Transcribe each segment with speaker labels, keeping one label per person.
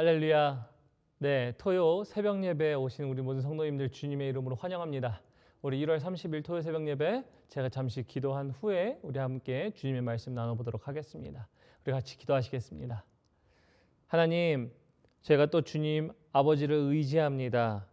Speaker 1: 할렐루야. 네, 토요 새벽 예배에 오신 우리 모든 성도님들 주님의 이름으로 환영합니다. 우리 1월 30일 토요 새벽 예배 제가 잠시 기도한 후에 우리 함께 주님의 말씀 나눠보도록 하겠습니다. 우리 같이 기도하시겠습니다. 하나님, 제가 또 주님 아버지를 의지합니다.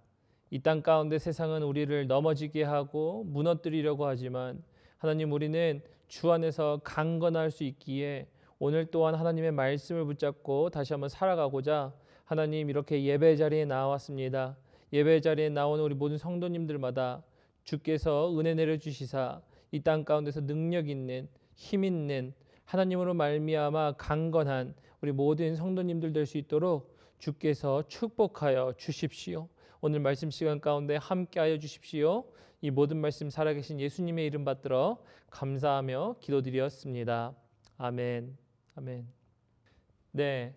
Speaker 1: 이 땅 가운데 세상은 우리를 넘어지게 하고 무너뜨리려고 하지만 하나님 우리는 주 안에서 강건할 수 있기에 오늘 또한 하나님의 말씀을 붙잡고 다시 한번 살아가고자 하나님 이렇게 예배 자리에 나왔습니다. 예배 자리에 나온 우리 모든 성도님들마다 주께서 은혜 내려 주시사 이 땅 가운데서 능력 있는 힘 있는 하나님으로 말미암아 강건한 우리 모든 성도님들 될 수 있도록 주께서 축복하여 주십시오. 오늘 말씀 시간 가운데 함께하여 주십시오. 이 모든 말씀 살아계신 예수님의 이름 받들어 감사하며 기도드렸습니다. 아멘. 아멘. 네.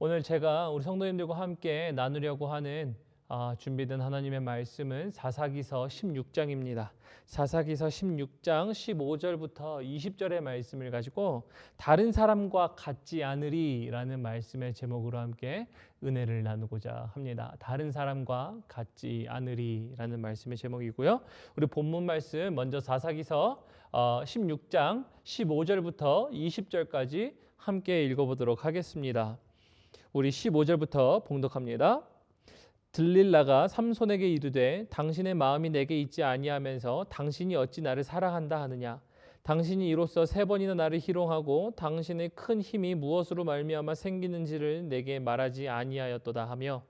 Speaker 1: 오늘 제가 우리 성도님들과 함께 나누려고 하는 아, 준비된 하나님의 말씀은 사사기서 16장입니다. 사사기서 16장 15절부터 20절의 말씀을 가지고 다른 사람과 같지 않으리라는 말씀의 제목으로 함께 은혜를 나누고자 합니다. 다른 사람과 같지 않으리라는 말씀의 제목이고요. 우리 본문 말씀 먼저 사사기서 16장 15절부터 20절까지 함께 읽어보도록 하겠습니다. 우리 15절부터 봉독합니다. 들릴라가 삼손에게 이르되 당신의 마음이 내게 있지 아니하면서 당신이 어찌 나를 사랑한다 하느냐 당신이 이로써 세 번이나 나를 희롱하고 당신의 큰 힘이 무엇으로 말미암아 생기는지를 내게 말하지 아니하였도다 하며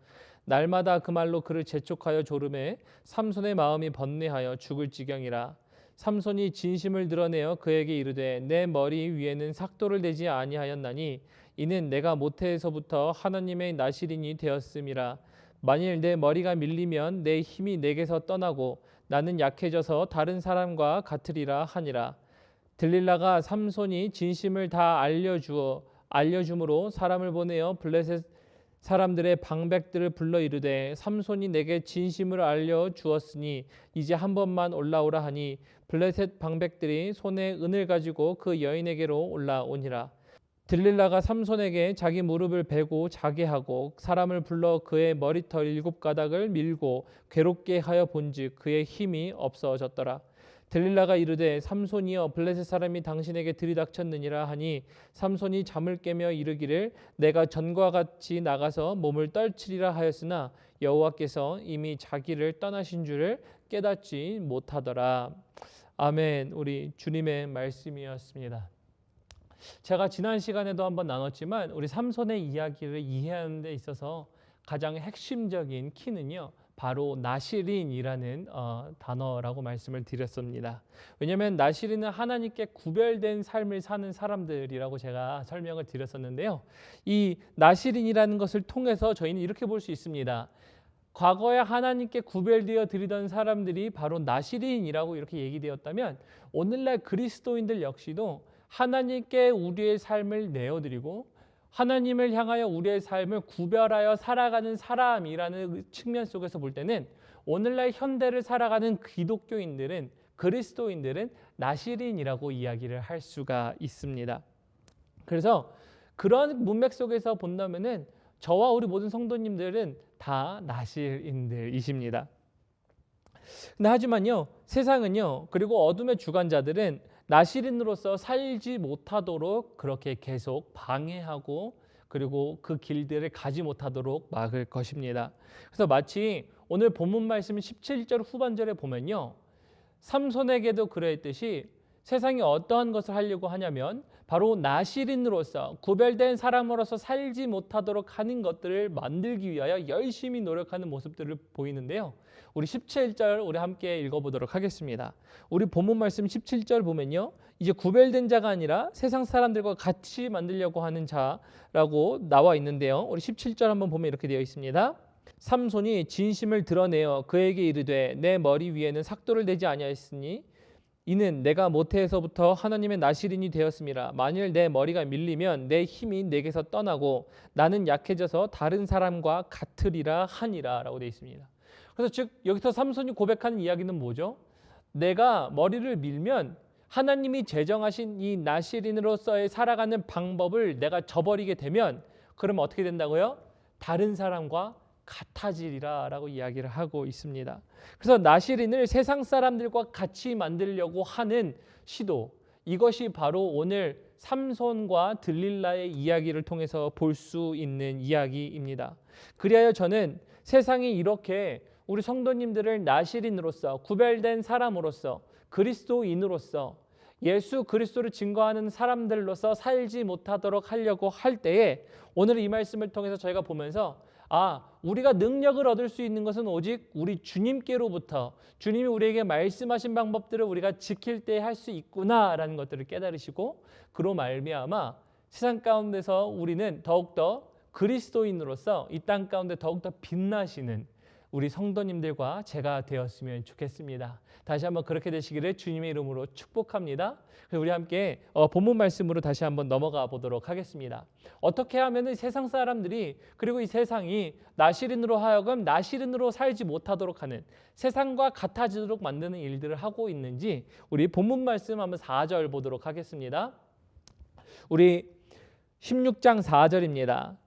Speaker 1: 날마다 그 말로 그를 재촉하여 조름해 삼손의 마음이 번뇌하여 죽을 지경이라 삼손이 진심을 드러내어 그에게 이르되 내 머리 위에는 삭도를 대지 아니하였나니 이는 내가 모태에서부터 하나님의 나시린이 되었음이라. 만일 내 머리가 밀리면 내 힘이 내게서 떠나고 나는 약해져서 다른 사람과 같으리라 하니라. 들릴라가 삼손이 진심을 다 알려주어 알려줌으로 사람을 보내어 블레셋 사람들의 방백들을 불러 이르되 삼손이 내게 진심을 알려 주었으니 이제 한 번만 올라오라 하니 블레셋 방백들이 손에 은을 가지고 그 여인에게로 올라오니라 들릴라가 삼손에게 자기 무릎을 베고 자게 하고 사람을 불러 그의 머리털 일곱 가닥을 밀고 괴롭게 하여 본즉 그의 힘이 없어졌더라. 들릴라가 이르되 삼손이여 블레셋 사람이 당신에게 들이닥쳤느니라 하니 삼손이 잠을 깨며 이르기를 내가 전과 같이 나가서 몸을 떨치리라 하였으나 여호와께서 이미 자기를 떠나신 줄을 깨닫지 못하더라. 아멘. 우리 주님의 말씀이었습니다. 제가 지난 시간에도 한번 나눴지만 우리 삼손의 이야기를 이해하는 데 있어서 가장 핵심적인 키는요. 바로 나시린이라는 어, 단어라고 말씀을 드렸습니다. 왜냐하면 나시린은 하나님께 구별된 삶을 사는 사람들이라고 제가 설명을 드렸었는데요. 이 나시린이라는 것을 통해서 저희는 이렇게 볼 수 있습니다. 과거에 하나님께 구별되어 드리던 사람들이 바로 나시린이라고 이렇게 얘기되었다면 오늘날 그리스도인들 역시도 하나님께 우리의 삶을 내어드리고 하나님을 향하여 우리의 삶을 구별하여 살아가는 사람이라는 측면 속에서 볼 때는 오늘날 현대를 살아가는 기독교인들은 그리스도인들은 나시린이라고 이야기를 할 수가 있습니다. 그래서 그런 문맥 속에서 본다면은 저와 우리 모든 성도님들은 다 나실인들이십니다. 하지만요, 세상은요, 그리고 어둠의 주관자들은 나시린으로서 살지 못하도록 그렇게 계속 방해하고 그리고 그 길들을 가지 못하도록 막을 것입니다. 그래서 마치 오늘 본문 말씀 17절 후반절에 보면요. 삼손에게도 그랬듯이 세상이 어떠한 것을 하려고 하냐면 바로 나시린으로서 구별된 사람으로서 살지 못하도록 하는 것들을 만들기 위하여 열심히 노력하는 모습들을 보이는데요. 우리 17절 우리 함께 읽어보도록 하겠습니다. 우리 본문 말씀 17절 보면요. 이제 구별된 자가 아니라 세상 사람들과 같이 만들려고 하는 자라고 나와 있는데요. 우리 17절 한번 보면 이렇게 되어 있습니다. 삼손이 진심을 드러내어 그에게 이르되 내 머리 위에는 삭도를 대지 아니하였으니 이는 내가 모태에서부터 하나님의 나시린이 되었음이라 만일 내 머리가 밀리면 내 힘이 내게서 떠나고 나는 약해져서 다른 사람과 같으리라 하니라라고 되어 있습니다. 그래서 즉 여기서 삼손이 고백하는 이야기는 뭐죠? 내가 머리를 밀면 하나님이 제정하신 이 나시린으로서의 살아가는 방법을 내가 저버리게 되면 그러면 어떻게 된다고요? 다른 사람과 같아지리라라고 이야기를 하고 있습니다. 그래서 나시린을 세상 사람들과 같이 만들려고 하는 시도 이것이 바로 오늘 삼손과 들릴라의 이야기를 통해서 볼 수 있는 이야기입니다. 그리하여 저는 세상이 이렇게 우리 성도님들을 나시린으로서 구별된 사람으로서 그리스도인으로서 예수 그리스도를 증거하는 사람들로서 살지 못하도록 하려고 할 때에 오늘 이 말씀을 통해서 저희가 보면서 아, 우리가 능력을 얻을 수 있는 것은 오직 우리 주님께로부터 주님이 우리에게 말씀하신 방법들을 우리가 지킬 때 할 수 있구나라는 것들을 깨달으시고 그로 말미암아 세상 가운데서 우리는 더욱더 그리스도인으로서 이 땅 가운데 더욱더 빛나시는 우리 성도님들과 제가 되었으면 좋겠습니다. 다시 한번 그렇게 되시기를 주님의 이름으로 축복합니다. 우리 함께 어, 본문 말씀으로 다시 한번 넘어가 보도록 하겠습니다. 어떻게 하면 세상 사람들이 그리고 이 세상이 나시린으로 하여금 나시린으로 살지 못하도록 하는 세상과 같아지도록 만드는 일들을 하고 있는지 우리 본문 말씀 한번 4절 보도록 하겠습니다. 우리 16장 4절입니다.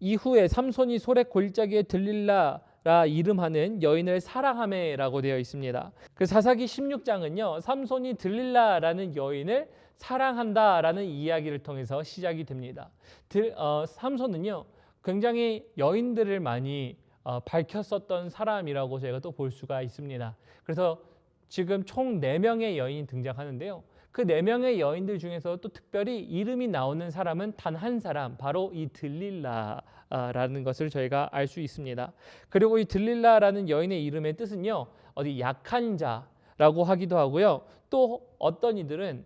Speaker 1: 이후에 삼손이 소래 골짜기에 들릴라 라 이름하는 여인을 사랑함에라고 되어 있습니다. 그 사사기 16장은요. 삼손이 들릴라라는 여인을 사랑한다라는 이야기를 통해서 시작이 됩니다. 들, 어, 삼손은요. 굉장히 여인들을 많이 어, 밝혔었던 사람이라고 저희가 또 볼 수가 있습니다. 그래서 지금 총 4명의 여인이 등장하는데요. 그네 명의 여인들 중에서 또 특별히 이름이 나오는 사람은 단 한 사람, 바로 이 들릴라 라는 것을 저희가 알 수 있습니다. 그리고 이 들릴라라는 여인의 이름의 뜻은요, 어디 약한 자라고 하기도 하고요. 또 어떤 이들은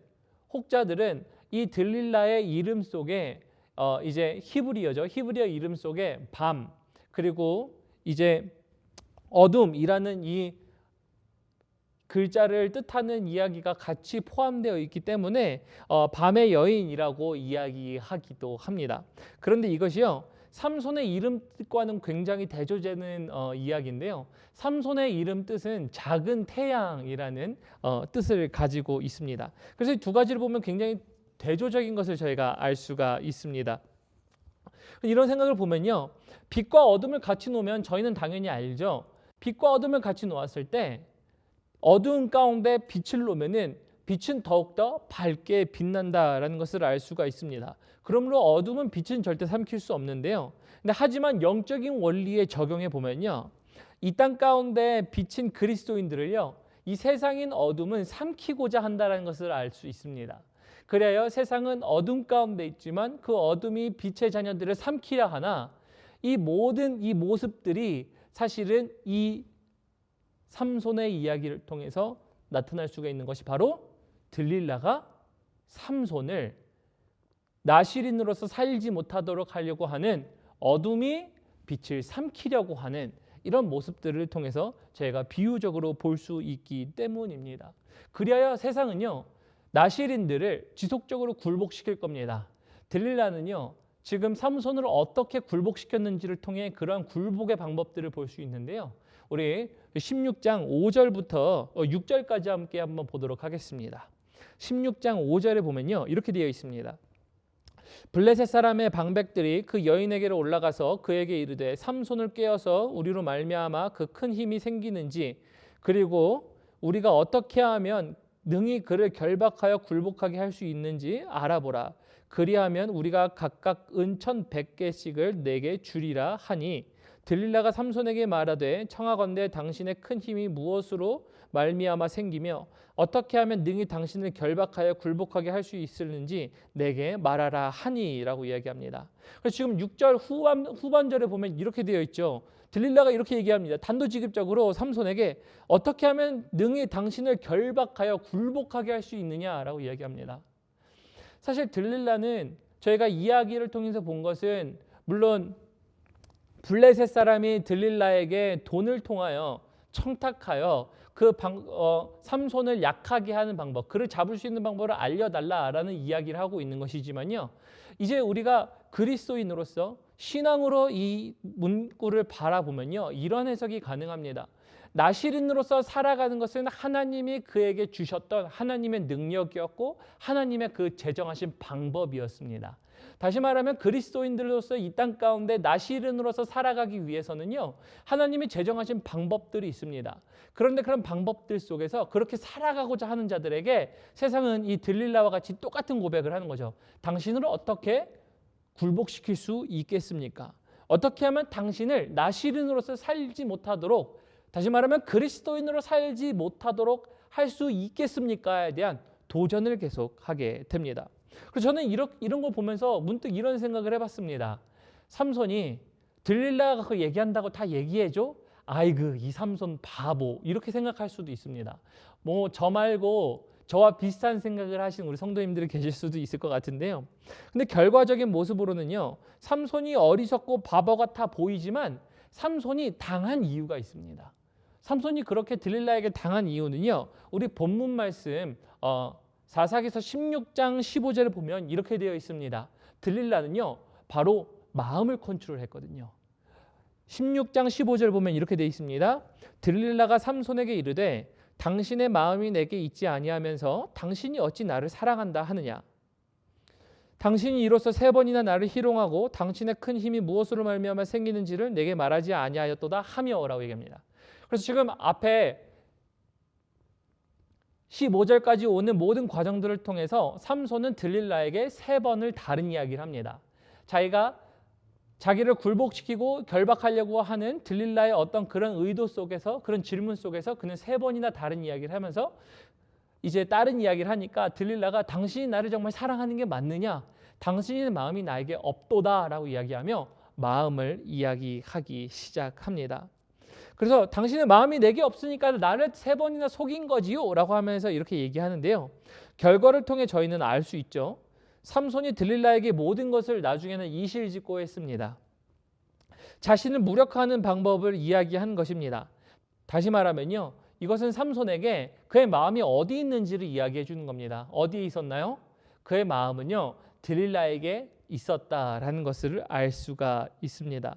Speaker 1: 혹자들은 이 들릴라의 이름 속에 어 이제 히브리어죠. 히브리어 이름 속에 밤 그리고 이제 어둠이라는 이 글자를 뜻하는 이야기가 같이 포함되어 있기 때문에 어, 밤의 여인이라고 이야기하기도 합니다. 그런데 이것이요. 삼손의 이름 뜻과는 굉장히 대조되는 어, 이야기인데요. 삼손의 이름 뜻은 작은 태양이라는 어, 뜻을 가지고 있습니다. 그래서 두 가지를 보면 굉장히 대조적인 것을 저희가 알 수가 있습니다. 이런 생각을 보면요. 빛과 어둠을 같이 놓으면 저희는 당연히 알죠. 빛과 어둠을 같이 놓았을 때 어두운 가운데 빛을 놓으면은 빛은 더욱더 밝게 빛난다라는 것을 알 수가 있습니다. 그러므로 어둠은 빛은 절대 삼킬 수 없는데요. 근데 하지만 영적인 원리에 적용해 보면요. 이 땅 가운데 비친 그리스도인들을요. 이 세상인 어둠은 삼키고자 한다는 것을 알 수 있습니다. 그래야 세상은 어둠 가운데 있지만 그 어둠이 빛의 자녀들을 삼키려 하나 이 모든 이 모습들이 사실은 이 삼손의 이야기를 통해서 나타날 수가 있는 것이 바로 들릴라가 삼손을 나시린으로서 살지 못하도록 하려고 하는 어둠이 빛을 삼키려고 하는 이런 모습들을 통해서 저희가 비유적으로 볼 수 있기 때문입니다. 그리하여 세상은요 나시린들을 지속적으로 굴복시킬 겁니다. 들릴라는요 지금 삼손을 어떻게 굴복시켰는지를 통해 그러한 굴복의 방법들을 볼 수 있는데요. 우리 16장 5절부터 6절까지 함께 한번 보도록 하겠습니다. 16장 5절에 보면요. 이렇게 되어 있습니다. 블레셋 사람의 방백들이 그 여인에게로 올라가서 그에게 이르되 삼손을 깨어서 우리로 말미암아 그 큰 힘이 생기는지 그리고 우리가 어떻게 하면 능히 그를 결박하여 굴복하게 할 수 있는지 알아보라. 그리하면 우리가 각각 은천 백개씩을 내게 주리라 하니 들릴라가 삼손에게 말하되 청하건대 당신의 큰 힘이 무엇으로 말미암아 생기며 어떻게 하면 능히 당신을 결박하여 굴복하게 할 수 있을는지 내게 말하라 하니라고 이야기합니다. 그래서 지금 6절 후반 후반절에 보면 이렇게 되어 있죠. 들릴라가 이렇게 얘기합니다. 단도직입적으로 삼손에게 어떻게 하면 능히 당신을 결박하여 굴복하게 할 수 있느냐라고 이야기합니다. 사실 들릴라는 저희가 이야기를 통해서 본 것은 물론 블레셋 사람이 들릴라에게 돈을 통하여 청탁하여 그 방, 어, 삼손을 약하게 하는 방법, 그를 잡을 수 있는 방법을 알려달라라는 이야기를 하고 있는 것이지만요. 이제 우리가 그리스도인으로서 신앙으로 이 문구를 바라보면요. 이런 해석이 가능합니다. 나시린으로서 살아가는 것은 하나님이 그에게 주셨던 하나님의 능력이었고 하나님의 그 제정하신 방법이었습니다. 다시 말하면 그리스도인들로서 이 땅 가운데 나시른으로서 살아가기 위해서는요. 하나님이 제정하신 방법들이 있습니다. 그런데 그런 방법들 속에서 그렇게 살아가고자 하는 자들에게 세상은 이 들릴라와 같이 똑같은 고백을 하는 거죠. 당신을 어떻게 굴복시킬 수 있겠습니까? 어떻게 하면 당신을 나시른으로서 살지 못하도록 다시 말하면 그리스도인으로 살지 못하도록 할 수 있겠습니까에 대한 도전을 계속하게 됩니다. 그래서 저는 이런 이런 거 보면서 문득 이런 생각을 해봤습니다. 삼손이 들릴라가 그 얘기한다고 다 얘기해줘? 아이그 이 삼손 바보 이렇게 생각할 수도 있습니다. 뭐 저 말고 저와 비슷한 생각을 하시는 우리 성도님들이 계실 수도 있을 것 같은데요. 근데 결과적인 모습으로는요. 삼손이 어리석고 바보 같아 보이지만 삼손이 당한 이유가 있습니다. 삼손이 그렇게 들릴라에게 당한 이유는요. 우리 본문 말씀 어, 사사기서 16장 15절을 보면 이렇게 되어 있습니다. 들릴라는요. 바로 마음을 컨트롤했거든요. 16장 15절 보면 이렇게 되어 있습니다. 들릴라가 삼손에게 이르되 당신의 마음이 내게 있지 아니하면서 당신이 어찌 나를 사랑한다 하느냐 당신이 이로써 세 번이나 나를 희롱하고 당신의 큰 힘이 무엇으로 말미암아 생기는지를 내게 말하지 아니하였도다 하며라고 얘기합니다. 그래서 지금 앞에 15절까지 오는 모든 과정들을 통해서 삼손은 들릴라에게 세 번을 다른 이야기를 합니다. 자기가 자기를 굴복시키고 결박하려고 하는 들릴라의 어떤 그런 의도 속에서 그런 질문 속에서 그는 세 번이나 다른 이야기를 하면서 이제 다른 이야기를 하니까 들릴라가 당신이 나를 정말 사랑하는 게 맞느냐? 당신의 마음이 나에게 없도다라고 이야기하며 마음을 이야기하기 시작합니다. 그래서 당신의 마음이 내게 없으니까 나를 세 번이나 속인 거지요 라고 하면서 이렇게 얘기하는데요. 결과를 통해 저희는 알 수 있죠. 삼손이 들릴라에게 모든 것을 나중에는 이실직고 했습니다. 자신을 무력화하는 방법을 이야기한 것입니다. 다시 말하면요. 이것은 삼손에게 그의 마음이 어디 있는지를 이야기해 주는 겁니다. 어디에 있었나요? 그의 마음은요. 들릴라에게 있었다라는 것을 알 수가 있습니다.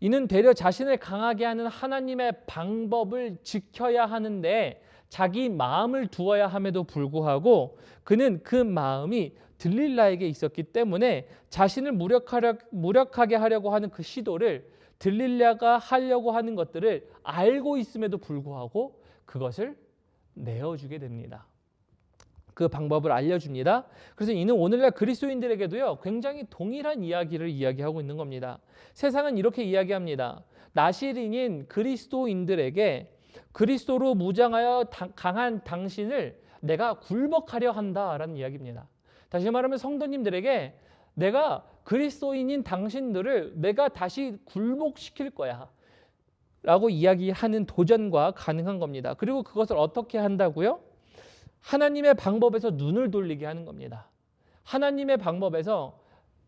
Speaker 1: 이는 되려 자신을 강하게 하는 하나님의 방법을 지켜야 하는데 자기 마음을 두어야 함에도 불구하고 그는 그 마음이 들릴라에게 있었기 때문에 자신을 무력하려, 무력하게 하려고 하는 그 시도를 들릴라가 하려고 하는 것들을 알고 있음에도 불구하고 그것을 내어주게 됩니다. 그 방법을 알려줍니다. 그래서 이는 오늘날 그리스도인들에게도요 굉장히 동일한 이야기를 이야기하고 있는 겁니다. 세상은 이렇게 이야기합니다. 나시린인 그리스도인들에게 그리스도로 무장하여 강한 당신을 내가 굴복하려 한다라는 이야기입니다. 다시 말하면 성도님들에게 내가 그리스도인인 당신들을 내가 다시 굴복시킬 거야. 라고 이야기하는 도전과 가능한 겁니다. 그리고 그것을 어떻게 한다고요? 하나님의 방법에서 눈을 돌리게 하는 겁니다. 하나님의 방법에서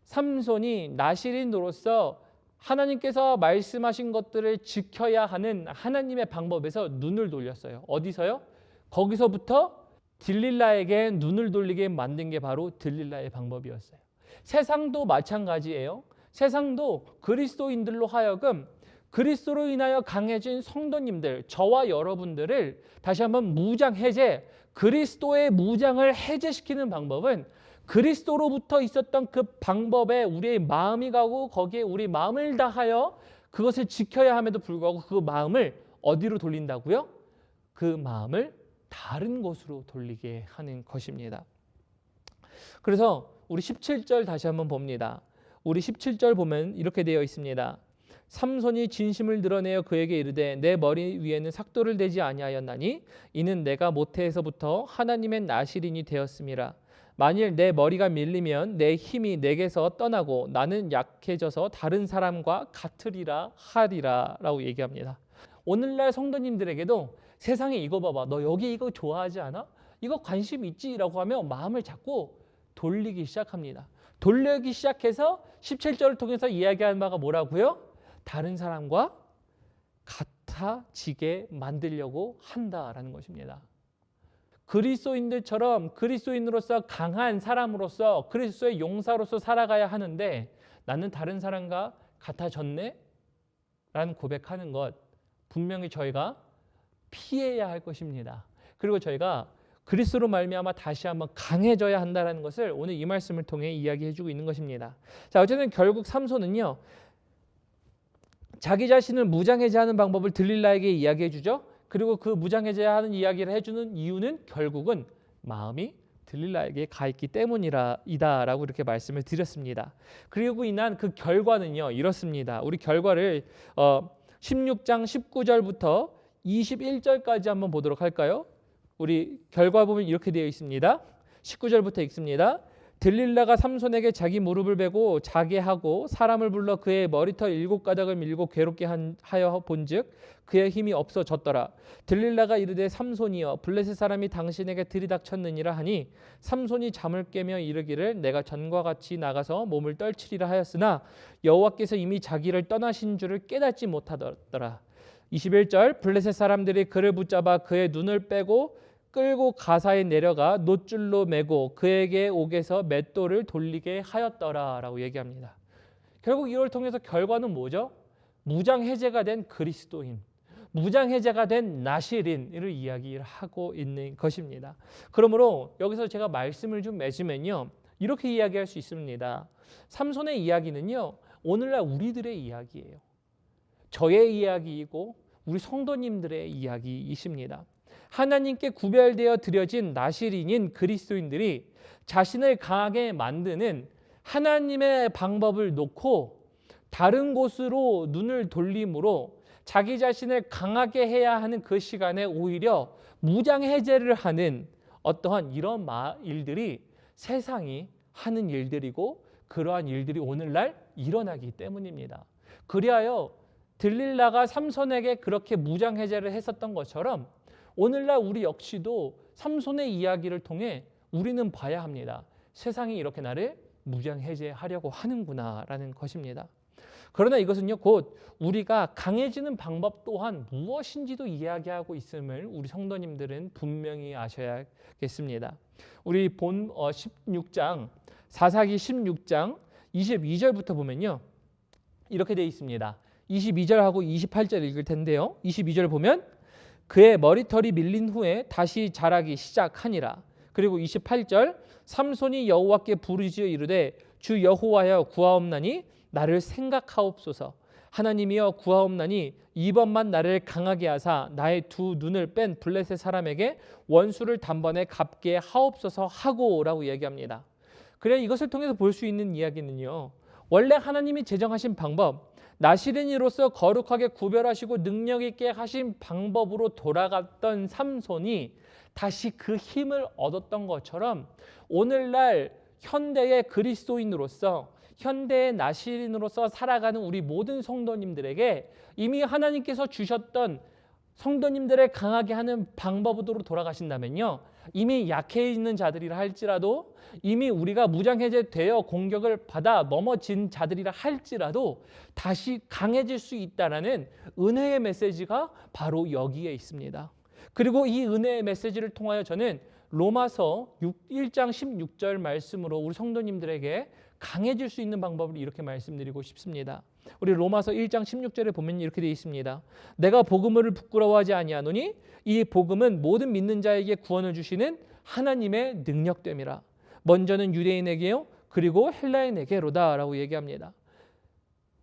Speaker 1: 삼손이 나시린으로서 하나님께서 말씀하신 것들을 지켜야 하는 하나님의 방법에서 눈을 돌렸어요. 어디서요? 거기서부터 딜릴라에게 눈을 돌리게 만든 게 바로 딜릴라의 방법이었어요. 세상도 마찬가지예요. 세상도 그리스도인들로 하여금 그리스도로 인하여 강해진 성도님들, 저와 여러분들을 다시 한번 무장 해제, 그리스도의 무장을 해제시키는 방법은 그리스도로부터 있었던 그 방법에 우리의 마음이 가고 거기에 우리 마음을 다하여 그것을 지켜야 함에도 불구하고 그 마음을 어디로 돌린다고요? 그 마음을 다른 곳으로 돌리게 하는 것입니다. 그래서 우리 17절 다시 한번 봅니다. 우리 17절 보면 이렇게 되어 있습니다. 삼손이 진심을 드러내어 그에게 이르되 내 머리 위에는 삭도를 대지 아니하였나니 이는 내가 모태에서부터 하나님의 나시린이 되었음이라 만일 내 머리가 밀리면 내 힘이 내게서 떠나고 나는 약해져서 다른 사람과 같으리라 하리라라고 얘기합니다. 오늘날 성도님들에게도 세상에 이거 봐봐 너 여기 이거 좋아하지 않아? 이거 관심 있지라고 하면 마음을 자꾸 돌리기 시작합니다. 돌리기 시작해서 17절을 통해서 이야기하는 바가 뭐라고요? 다른 사람과 같아지게 만들려고 한다라는 것입니다. 그리스도인들처럼 그리스도인으로서 강한 사람으로서 그리스도의 용사로서 살아가야 하는데 나는 다른 사람과 같아졌네? 라는 고백하는 것 분명히 저희가 피해야 할 것입니다. 그리고 저희가 그리스도로 말미암아 다시 한번 강해져야 한다라는 것을 오늘 이 말씀을 통해 이야기해 주고 있는 것입니다. 자, 어쨌든 결국 삼손은요. 자기 자신을 무장해제하는 방법을 들릴라에게 이야기해 주죠. 그리고 그 무장해제하는 이야기를 해 주는 이유는 결국은 마음이 들릴라에게 가 있기 때문이다라고 이렇게 말씀을 드렸습니다. 그리고 인한 그 결과는요. 이렇습니다. 우리 결과를 어 16장 19절부터 21절까지 한번 보도록 할까요? 우리 결과 보면 이렇게 되어 있습니다. 19절부터 읽습니다. 들릴라가 삼손에게 자기 무릎을 베고 자게 하고 사람을 불러 그의 머리털 일곱 가닥을 밀고 괴롭게 한, 하여 본즉 그의 힘이 없어졌더라. 들릴라가 이르되 삼손이여 블레셋 사람이 당신에게 들이닥쳤느니라 하니 삼손이 잠을 깨며 이르기를 내가 전과 같이 나가서 몸을 떨치리라 하였으나 여호와께서 이미 자기를 떠나신 줄을 깨닫지 못하더라. 21절 블레셋 사람들이 그를 붙잡아 그의 눈을 빼고 끌고 가사에 내려가 노줄로 매고 그에게 옥에서 맷돌을 돌리게 하였더라라고 얘기합니다. 결국 이걸 통해서 결과는 뭐죠? 무장 해제가 된 그리스도인, 무장 해제가 된 나시린을 이야기를 하고 있는 것입니다. 그러므로 여기서 제가 말씀을 좀 맺으면요. 이렇게 이야기할 수 있습니다. 삼손의 이야기는요. 오늘날 우리들의 이야기예요. 저의 이야기이고 우리 성도님들의 이야기이십니다. 하나님께 구별되어 드려진 나시린인 그리스도인들이 자신을 강하게 만드는 하나님의 방법을 놓고 다른 곳으로 눈을 돌림으로 자기 자신을 강하게 해야 하는 그 시간에 오히려 무장 해제를 하는 어떠한 이런 일들이 세상이 하는 일들이고 그러한 일들이 오늘날 일어나기 때문입니다. 그리하여 들릴라가 삼손에게 그렇게 무장 해제를 했었던 것처럼 오늘날 우리 역시도 삼손의 이야기를 통해 우리는 봐야 합니다. 세상이 이렇게 나를 무장해제하려고 하는구나라는 것입니다. 그러나 이것은요 곧 우리가 강해지는 방법 또한 무엇인지도 이야기하고 있음을 우리 성도님들은 분명히 아셔야겠습니다. 우리 본 16장 사사기 16장 22절부터 보면요 이렇게 되어 있습니다. 22절하고 28절 읽을 텐데요. 22절 보면 그의 머리털이 밀린 후에 다시 자라기 시작하니라. 그리고 28절 삼손이 여호와께 부르짖어 이르되 주 여호와여 구하옵나니 나를 생각하옵소서. 하나님이여 구하옵나니 이번만 나를 강하게 하사 나의 두 눈을 뺀 블레셋 사람에게 원수를 단번에 갚게 하옵소서 하고라고 얘기합니다. 그래 이것을 통해서 볼 수 있는 이야기는요. 원래 하나님이 제정하신 방법 나시린이로서 거룩하게 구별하시고 능력 있게 하신 방법으로 돌아갔던 삼손이 다시 그 힘을 얻었던 것처럼 오늘날 현대의 그리스도인으로서 현대의 나시린으로서 살아가는 우리 모든 성도님들에게 이미 하나님께서 주셨던 성도님들을 강하게 하는 방법으로 돌아가신다면요. 이미 약해 있는 자들이라 할지라도 이미 우리가 무장해제되어 공격을 받아 넘어진 자들이라 할지라도 다시 강해질 수 있다라는 은혜의 메시지가 바로 여기에 있습니다. 그리고 이 은혜의 메시지를 통하여 저는 로마서 1장 16절 말씀으로 우리 성도님들에게 강해질 수 있는 방법을 이렇게 말씀드리고 싶습니다. 우리 로마서 1장 16절에 보면 이렇게 되어 있습니다. 내가 복음을 부끄러워하지 아니하노니 이 복음은 모든 믿는 자에게 구원을 주시는 하나님의 능력됨이라. 먼저는 유대인에게요. 그리고 헬라인에게로다라고 얘기합니다.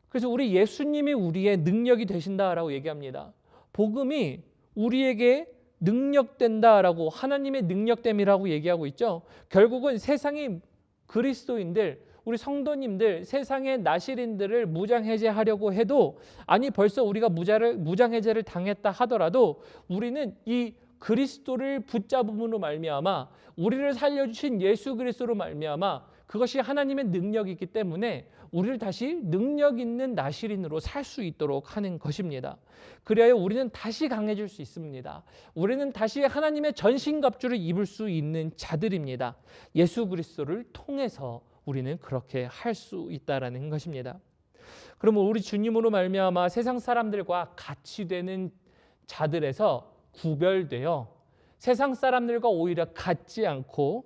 Speaker 1: 그래서 우리 예수님이 우리의 능력이 되신다라고 얘기합니다. 복음이 우리에게 능력된다라고 하나님의 능력됨이라고 얘기하고 있죠. 결국은 세상이 그리스도인들 우리 성도님들 세상의 나시린들을 무장해제하려고 해도 아니 벌써 우리가 무자를 무장해제를 당했다 하더라도 우리는 이 그리스도를 붙잡음으로 말미암아 우리를 살려주신 예수 그리스도로 말미암아 그것이 하나님의 능력이기 때문에 우리를 다시 능력 있는 나시린으로 살 수 있도록 하는 것입니다. 그래야 우리는 다시 강해질 수 있습니다. 우리는 다시 하나님의 전신갑주를 입을 수 있는 자들입니다. 예수 그리스도를 통해서 우리는 그렇게 할 수 있다라는 것입니다. 그러면 우리 주님으로 말미암아 세상 사람들과 같이 되는 자들에서 구별되어 세상 사람들과 오히려 같지 않고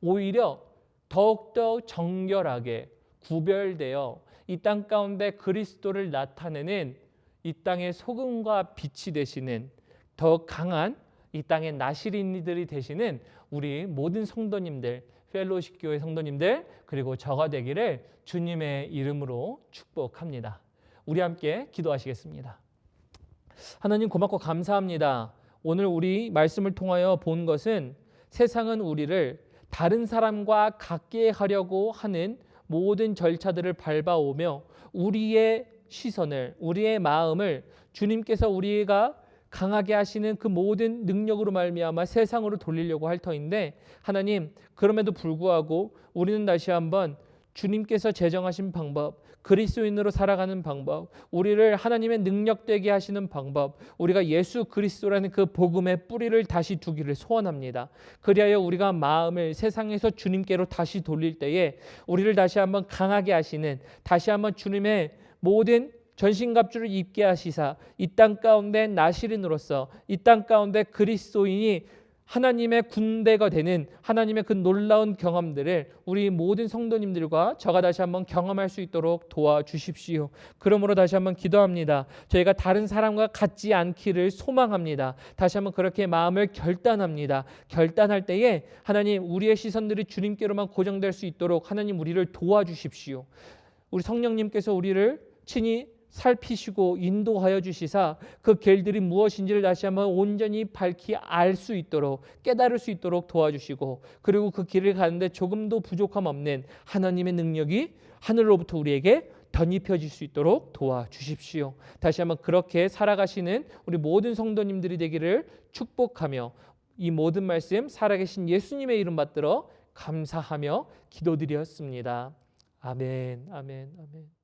Speaker 1: 오히려 더욱더 정결하게 구별되어 이 땅 가운데 그리스도를 나타내는 이 땅의 소금과 빛이 되시는 더 강한 이 땅의 나시린이들이 되시는 우리 모든 성도님들, 펠로십 교회 성도님들 그리고 저가 되기를 주님의 이름으로 축복합니다. 우리 함께 기도하시겠습니다. 하나님 고맙고 감사합니다. 오늘 우리 말씀을 통하여 본 것은 세상은 우리를 다른 사람과 같게 하려고 하는 모든 절차들을 밟아오며 우리의 시선을 우리의 마음을 주님께서 우리가 강하게 하시는 그 모든 능력으로 말미암아 세상으로 돌리려고 할 터인데 하나님 그럼에도 불구하고 우리는 다시 한번 주님께서 제정하신 방법 그리스도인으로 살아가는 방법 우리를 하나님의 능력되게 하시는 방법 우리가 예수 그리스도라는 그 복음의 뿌리를 다시 두기를 소원합니다. 그리하여 우리가 마음을 세상에서 주님께로 다시 돌릴 때에 우리를 다시 한번 강하게 하시는 다시 한번 주님의 모든 전신갑주를 입게 하시사 이 땅 가운데 나시린으로서 이 땅 가운데 그리스도인이 하나님의 군대가 되는 하나님의 그 놀라운 경험들을 우리 모든 성도님들과 저가 다시 한번 경험할 수 있도록 도와주십시오. 그러므로 다시 한번 기도합니다. 저희가 다른 사람과 같지 않기를 소망합니다. 다시 한번 그렇게 마음을 결단합니다. 결단할 때에 하나님 우리의 시선들이 주님께로만 고정될 수 있도록 하나님 우리를 도와주십시오. 우리 성령님께서 우리를 친히 살피시고 인도하여 주시사 그 길들이 무엇인지를 다시 한번 온전히 밝히 알 수 있도록 깨달을 수 있도록 도와주시고 그리고 그 길을 가는데 조금도 부족함 없는 하나님의 능력이 하늘로부터 우리에게 덧입혀질 수 있도록 도와주십시오. 다시 한번 그렇게 살아가시는 우리 모든 성도님들이 되기를 축복하며 이 모든 말씀 살아계신 예수님의 이름 받들어 감사하며 기도드렸습니다. 아멘, 아멘, 아멘.